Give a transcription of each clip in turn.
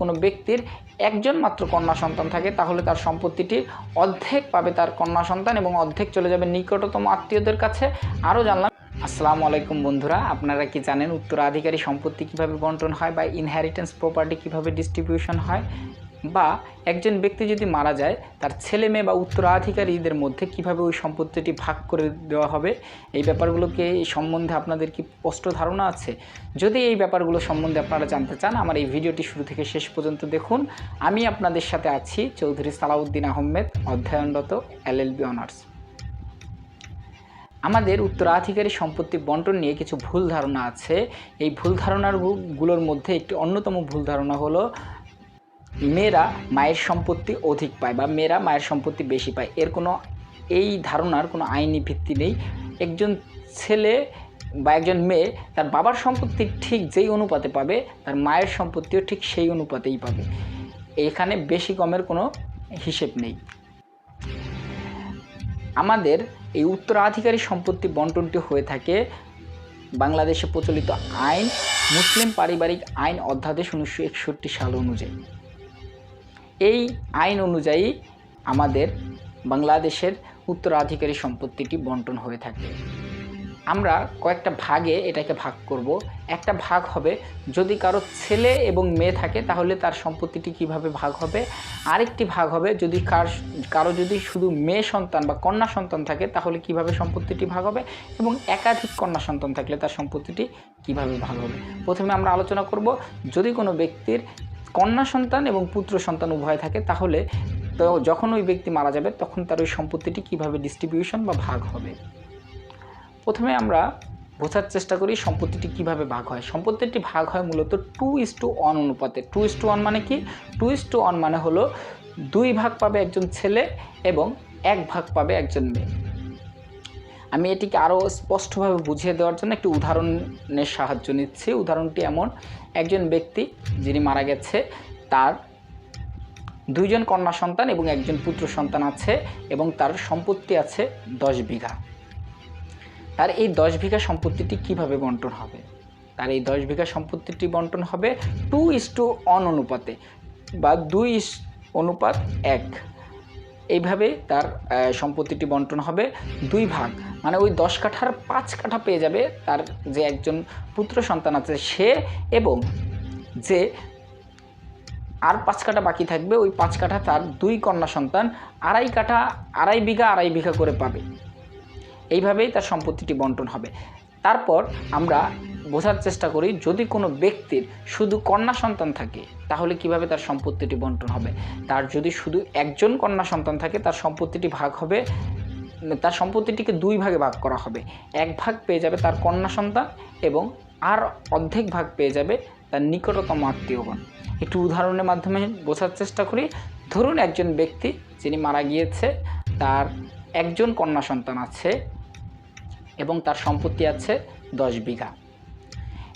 কোনো ব্যক্তির একজন মাত্র কন্যা সন্তান থাকে, তাহলে তার সম্পত্তিটি অর্ধেক পাবে তার কন্যা সন্তান এবং অর্ধেক চলে যাবে নিকটতম আত্মীয়দের কাছে। আরও জানলাম। আসসালামু আলাইকুম বন্ধুরা, আপনারা কি জানেন উত্তরাধিকারী সম্পত্তি কীভাবে বন্টন হয় বা ইনহেরিটেন্স প্রপার্টি কীভাবে ডিস্ট্রিবিউশন হয়? বা একজন ব্যক্তি যদি মারা যায়, তার ছেলে মেয়ে বা উত্তরাধিকারীদের মধ্যে কীভাবে ওই সম্পত্তিটি ভাগ করে দেওয়া হবে? এই ব্যাপারগুলোকে এই সম্বন্ধে আপনাদের কি স্পষ্ট ধারণা আছে? যদি এই ব্যাপারগুলো সম্বন্ধে আপনারা জানতে চান, আমার এই ভিডিওটি শুরু থেকে শেষ পর্যন্ত দেখুন। আমি আপনাদের সাথে আছি চৌধুরী সালাউদ্দিন আহমেদ, অধ্যয়নরত এলএলবি অনার্স। আমাদের উত্তরাধিকারী সম্পত্তি বন্টন নিয়ে কিছু ভুল ধারণা আছে। এই ভুল ধারণারগুলোর মধ্যে একটি অন্যতম ভুল ধারণা হলো মেয়েরা মায়ের সম্পত্তি অধিক পায় বা মেয়েরা মায়ের সম্পত্তি বেশি পায়। এর কোনো, এই ধারণার কোনো আইনি ভিত্তি নেই। একজন ছেলে বা একজন মেয়ে তার বাবার সম্পত্তি ঠিক যেই অনুপাতে পাবে, তার মায়ের সম্পত্তিও ঠিক সেই অনুপাতেই পাবে। এখানে বেশি কমের কোনো হিসেব নেই। আমাদের এই উত্তরাধিকারী সম্পত্তি বন্টনটি হয়ে থাকে বাংলাদেশে প্রচলিত আইন, মুসলিম পারিবারিক আইন অধ্যাদেশ উনিশশো একষট্টি সাল অনুযায়ী। এই আইন অনুযায়ী আমাদের বাংলাদেশের উত্তরাধিকারী সম্পত্তিটি বন্টন হয়ে থাকে। আমরা কয়েকটা ভাগে এটাকে ভাগ করব। একটা ভাগ হবে, যদি কারও ছেলে এবং মেয়ে থাকে, তাহলে তার সম্পত্তিটি কীভাবে ভাগ হবে? আরেকটি ভাগ হবে, যদি কার কারও যদি শুধু মেয়ে সন্তান বা কন্যা সন্তান থাকে, তাহলে কীভাবে সম্পত্তিটি ভাগ হবে? এবং একাধিক কন্যা সন্তান থাকলে তার সম্পত্তিটি কীভাবে ভাগ হবে? প্রথমে আমরা আলোচনা করব, যদি কোনো ব্যক্তির কন্যা সন্তান এবং পুত্র সন্তান উভয় থাকে, তাহলে তো যখন ওই ব্যক্তি মারা যাবে, তখন তার ওই সম্পত্তিটি কীভাবে ডিস্ট্রিবিউশন বা ভাগ হবে? প্রথমে আমরা বোঝার চেষ্টা করি সম্পত্তিটি কীভাবে ভাগ হয়। সম্পত্তিটি ভাগ হয় মূলত টু ইস টু ওয়ান অনুপাতে। টু ইস টু ওয়ান মানে কি? টু ইস টু ওয়ান মানে হলো দুই ভাগ পাবে একজন ছেলে এবং এক ভাগ পাবে একজন মেয়ে। আমি এটিকে আরও স্পষ্টভাবে বুঝিয়ে দেওয়ার জন্য একটি উদাহরণের সাহায্য নিচ্ছি। উদাহরণটি এমন, একজন ব্যক্তি যিনি মারা গেছে, তার দুইজন কন্যা সন্তান এবং একজন পুত্র সন্তান আছে এবং তার সম্পত্তি আছে দশ বিঘা। তার এই দশ বিঘা সম্পত্তিটি কীভাবে বন্টন হবে? তার এই দশ বিঘা সম্পত্তিটি বন্টন হবে টু ইস টু অন অনুপাতে বা দুই অনুপাত এক। এইভাবে তার সম্পত্তিটি বন্টন হবে দুই ভাগ। মানে ওই দশ কাঠার পাঁচ কাঠা পেয়ে যাবে তার যে একজন পুত্র সন্তান আছে সে এবং যে আর পাঁচ কাঠা বাকি থাকবে, ওই পাঁচ কাঠা তার দুই কন্যা সন্তান আড়াই কাঠা, আড়াই বিঘা আড়াই বিঘা করে পাবে। এইভাবেই তার সম্পত্তিটি বন্টন হবে। তারপর আমরা বোঝার চেষ্টা করি, যদি কোনো ব্যক্তির শুধু কন্যা সন্তান থাকে তাহলে কীভাবে তার সম্পত্তিটি বন্টন হবে? তার যদি শুধু একজন কন্যা সন্তান থাকে, তার সম্পত্তিটি ভাগ হবে, তার সম্পত্তিটিকে দুই ভাগে ভাগ করা হবে। এক ভাগ পেয়ে যাবে তার কন্যা সন্তান এবং আর অর্ধেক ভাগ পেয়ে যাবে তার নিকটতম আত্মীয়গণ একটু উদাহরণের মাধ্যমে বোঝার চেষ্টা করি। ধরুন একজন ব্যক্তি যিনি মারা গিয়েছে, তার একজন কন্যা সন্তান আছে এবং তার সম্পত্তি আছে দশ বিঘা।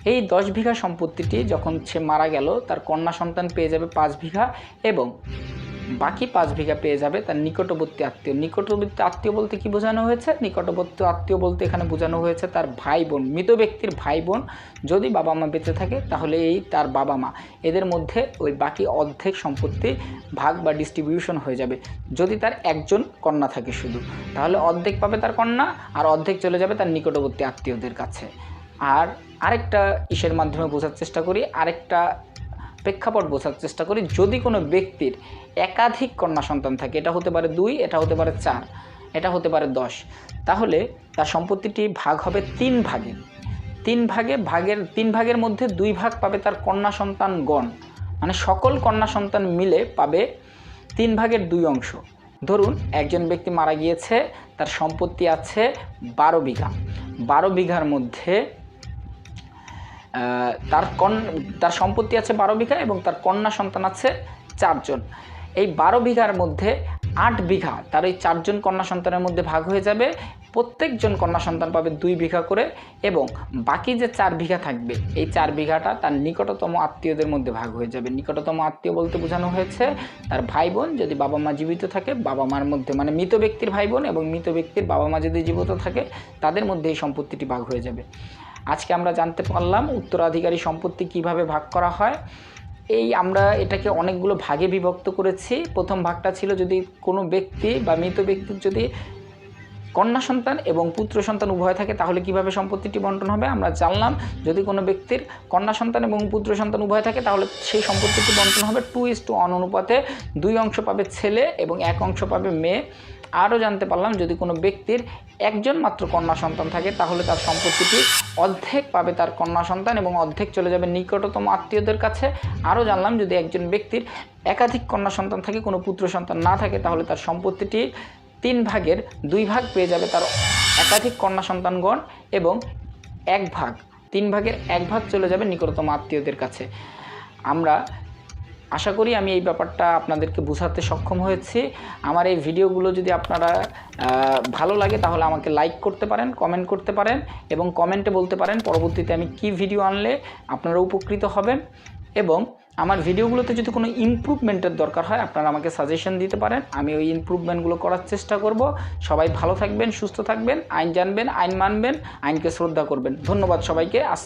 এই দশ বিঘা সম্পত্তিটি যখন সে মারা গেল, তার কন্যা সন্তান পেয়ে যাবে পাঁচ বিঘা এবং বাকি পাঁচ বিঘা পেয়ে যাবে তার নিকটবর্তী আত্মীয়। নিকটবর্তী আত্মীয় বলতে কি বোঝানো হয়েছে? নিকটবর্তী আত্মীয় বলতে এখানে বোঝানো হয়েছে তার ভাই বোন, মৃত ব্যক্তির ভাই বোন। যদি বাবা মা বেঁচে থাকে, তাহলে এই তার বাবা মা। এদের মধ্যে ওই বাকি অর্ধেক সম্পত্তি ভাগ বা ডিস্ট্রিবিউশন হয়ে যাবে। যদি তার একজন কন্যা থাকে শুধু, তাহলে অর্ধেক পাবে তার কন্যা আর অর্ধেক চলে যাবে তার নিকটবর্তী আত্মীয়দের কাছে। আর আরেকটা ইসের মাধ্যমে বোঝার চেষ্টা করি, আরেকটা প্রেক্ষাপট বোঝার চেষ্টা করি, যদি কোনো ব্যক্তির একাধিক কন্যা সন্তান থাকে, এটা হতে পারে দুই, এটা হতে পারে চার, এটা হতে পারে দশ, তাহলে তার সম্পত্তিটি ভাগ হবে তিন ভাগে। তিন ভাগে, ভাগের, তিন ভাগের মধ্যে দুই ভাগ পাবে তার কন্যা সন্তান গণ। মানে সকল কন্যা সন্তান মিলে পাবে তিন ভাগের দুই অংশ। ধরুন, একজন ব্যক্তি মারা গিয়েছে, তার সম্পত্তি আছে বারো বিঘা। বারো বিঘার মধ্যে তার কন, তার সম্পত্তি আছে বারো বিঘা এবং তার কন্যা সন্তান আছে চারজন। এই বারো বিঘার মধ্যে আট বিঘা তার এই চারজন কন্যা সন্তানের মধ্যে ভাগ হয়ে যাবে। প্রত্যেকজন কন্যা সন্তান পাবে দুই বিঘা করে এবং বাকি যে চার বিঘা থাকবে, এই চার বিঘাটা তার নিকটতম আত্মীয়দের মধ্যে ভাগ হয়ে যাবে। নিকটতম আত্মীয় বলতে বোঝানো হয়েছে, তার ভাই বোন যদি বাবা মা জীবিত থাকে, বাবা মার মধ্যে মানে মৃত ব্যক্তির ভাই বোন এবং মৃত ব্যক্তির বাবা মা যদি জীবিত থাকে, তাদের মধ্যে এই সম্পত্তিটি ভাগ হয়ে যাবে। আজকে আমরা জানতে পারলাম উত্তরাধিকারী সম্পত্তি কীভাবে ভাগ করা হয়। এই আমরা এটাকে অনেকগুলো ভাগে বিভক্ত করেছি। প্রথম ভাগটা ছিল যদি কোনো ব্যক্তি বা মৃত ব্যক্তির যদি কন্যা সন্তান এবং পুত্র সন্তান উভয় থাকে, তাহলে কীভাবে সম্পত্তিটি বন্টন হবে? আমরা জানলাম, যদি কোনো ব্যক্তির কন্যা সন্তান এবং পুত্র সন্তান উভয় থাকে, তাহলে সেই সম্পত্তিটি বন্টন হবে টু ইস টু অন অনুপাতে। দুই অংশ পাবে ছেলে এবং এক অংশ পাবে মেয়ে। আরও জানতে পারলাম, যদি কোনো ব্যক্তির একজন মাত্র কন্যা সন্তান থাকে, তাহলে তার সম্পত্তিটি অর্ধেক পাবে তার কন্যা সন্তান এবং অর্ধেক চলে যাবে নিকটতম আত্মীয়দের কাছে। আরও জানলাম, যদি একজন ব্যক্তির একাধিক কন্যা সন্তান থাকে, কোনো পুত্র সন্তান না থাকে, তাহলে তার সম্পত্তিটি তিন ভাগের দুই ভাগ পেয়ে যাবে তার একাধিক কন্যা সন্তানগণ এবং এক ভাগ। তিন ভাগের এক ভাগ চলে যাবে নিকটতম আত্মীয়দের কাছে। আমরা আশা করি আমি এই ব্যাপারটা আপনাদেরকে বোঝাতে সক্ষম হয়েছি। আমার এই ভিডিওগুলো যদি আপনারা ভালো লাগে তাহলে আমাকে লাইক করতে পারেন, কমেন্ট করতে পারেন এবং কমেন্টে বলতে পারেন পরবর্তীতে আমি কি ভিডিও আনলে আপনারা উপকৃত হবেন। এবং আমার ভিডিওগুলোতে যদি কোনো ইম্প্রুভমেন্টের দরকার হয়, আপনারা আমাকে সাজেশন দিতে পারেন। আমি ওই ইম্প্রুভমেন্টগুলো করার চেষ্টা করব। সবাই ভালো থাকবেন, সুস্থ থাকবেন, আইন জানবেন, আইন মানবেন, আইনকে শ্রদ্ধা করবেন। ধন্যবাদ সবাইকে। আস